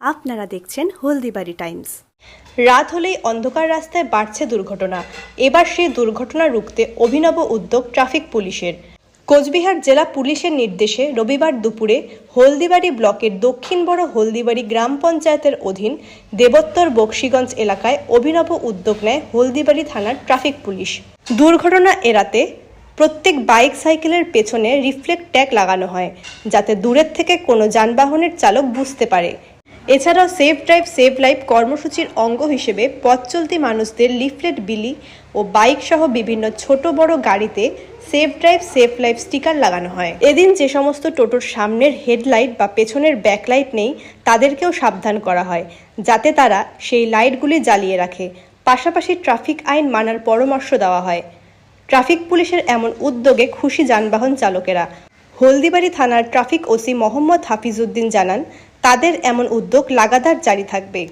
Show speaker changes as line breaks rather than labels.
আপনারা দেখছেন হলদিবাড়ি টাইমস।
রাত হলেই অন্ধকার রাস্তায় বাড়ছে দুর্ঘটনা। এবার সেই দুর্ঘটনা রুখতে অভিনব উদ্যোগ ট্রাফিক পুলিশের। কোচবিহার জেলা পুলিশের নির্দেশে রবিবার দুপুরে হলদিবাড়ি ব্লকের দক্ষিণ বড় হলদিবাড়ি গ্রাম পঞ্চায়েতের অধীন দেবোত্তর বক্সিগঞ্জ এলাকায় অভিনব উদ্যোগ নেয় হলদিবাড়ি থানার ট্রাফিক পুলিশ। দুর্ঘটনা এড়াতে প্রত্যেক বাইক সাইকেলের পেছনে রিফ্লেক্ট ট্যাগ লাগানো হয়, যাতে দূরের থেকে কোনো যানবাহনের চালক বুঝতে পারে। এছাড়াও সেফ ড্রাইভ সেভ লাইফ কর্মসূচির অঙ্গ হিসেবে পথ মানুষদের লিফলেট, বিলি ও বাইক সহ বিভিন্ন ছোট বড় গাড়িতে safe drive safe life sticker লাগানো হয়। এদিন যে সমস্ত টোটোর সামনের হেডলাইট বা পেছনের ব্যাকলাইট নেই, তাদেরকেও সাবধান করা হয়, যাতে তারা সেই লাইটগুলি জ্বালিয়ে রাখে। পাশাপাশি ট্রাফিক আইন মানার পরামর্শ দেওয়া হয়। ট্রাফিক পুলিশের এমন উদ্যোগে খুশি যানবাহন চালকেরা। হলদিবাড়ি থানার ট্রাফিক ওসি মোহাম্মদ হাফিজউদ্দিন জানান তাদের এমন উদ্যোগ লাগাতার জারি থাকবে।